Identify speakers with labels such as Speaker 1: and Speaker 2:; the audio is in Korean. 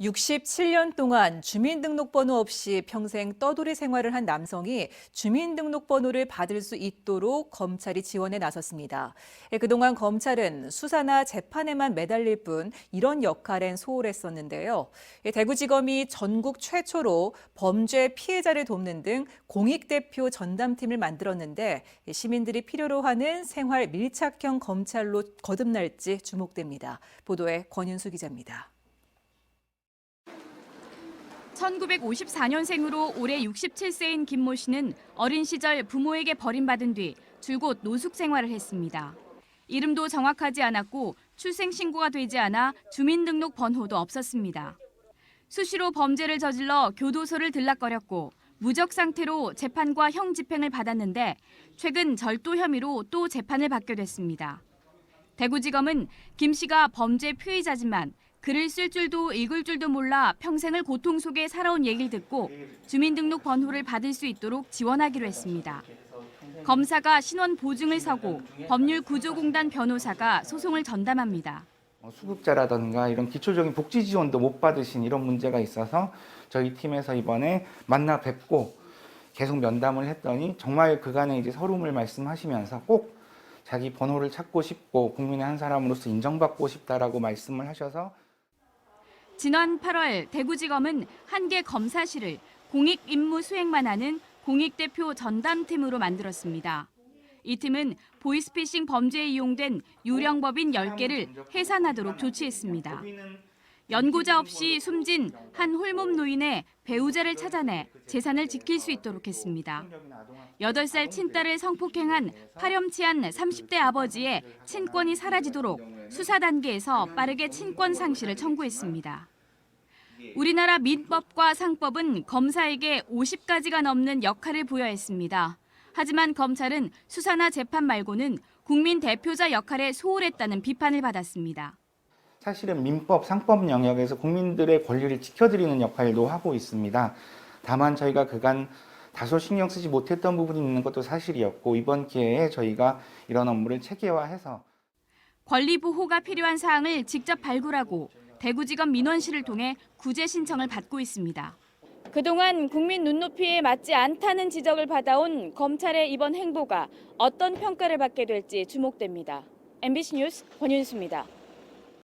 Speaker 1: 67년 동안 주민등록번호 없이 평생 떠돌이 생활을 한 남성이 주민등록번호를 받을 수 있도록 검찰이 지원에 나섰습니다. 예, 그동안 검찰은 수사나 재판에만 매달릴 뿐 이런 역할엔 소홀했었는데요. 예, 대구지검이 전국 최초로 범죄 피해자를 돕는 등 공익대표 전담팀을 만들었는데 예, 시민들이 필요로 하는 생활 밀착형 검찰로 거듭날지 주목됩니다. 보도에 권윤수 기자입니다.
Speaker 2: 1954년생으로 올해 67세인 김모 씨는 어린 시절 부모에게 버림받은 뒤 줄곧 노숙 생활을 했습니다. 이름도 정확하지 않았고 출생 신고가 되지 않아 주민등록 번호도 없었습니다. 수시로 범죄를 저질러 교도소를 들락거렸고 무적 상태로 재판과 형 집행을 받았는데 최근 절도 혐의로 또 재판을 받게 됐습니다. 대구지검은 김 씨가 범죄 피의자지만 글을 쓸 줄도 읽을 줄도 몰라 평생을 고통 속에 살아온 얘기를 듣고 주민등록 번호를 받을 수 있도록 지원하기로 했습니다. 검사가 신원 보증을 서고 법률 구조공단 변호사가 소송을 전담합니다.
Speaker 3: 어, 수급자라든가 이런 기초적인 복지 지원도 못 받으신 이런 문제가 있어서 저희 팀에서 이번에 만나 뵙고 계속 면담을 했더니 정말 그간의 이제 서름을 말씀하시면서 꼭 자기 번호를 찾고 싶고 국민의 한 사람으로서 인정받고 싶다라고 말씀을 하셔서
Speaker 2: 지난 8월 대구지검은 한 개 검사실을 공익 임무 수행만 하는 공익대표 전담팀으로 만들었습니다. 이 팀은 보이스피싱 범죄에 이용된 유령법인 10개를 해산하도록 조치했습니다. 연고자 없이 숨진 한 홀몸 노인의 배우자를 찾아내 재산을 지킬 수 있도록 했습니다. 8살 친딸을 성폭행한 파렴치한 30대 아버지의 친권이 사라지도록 수사 단계에서 빠르게 친권 상실을 청구했습니다. 우리나라 민법과 상법은 검사에게 50가지가 넘는 역할을 부여했습니다. 하지만 검찰은 수사나 재판 말고는 국민 대표자 역할에 소홀했다는 비판을 받았습니다.
Speaker 3: 사실은 민법, 상법 영역에서 국민들의 권리를 지켜드리는 역할도 하고 있습니다. 다만 저희가 그간 다소 신경 쓰지 못했던 부분이 있는 것도 사실이었고 이번 기회에 저희가 이런 업무를 체계화해서
Speaker 2: 권리 보호가 필요한 사항을 직접 발굴하고 대구지검 민원실을 통해 구제 신청을 받고 있습니다. 그동안 국민 눈높이에 맞지 않다는 지적을 받아온 검찰의 이번 행보가 어떤 평가를 받게 될지 주목됩니다. MBC 뉴스 권윤수입니다.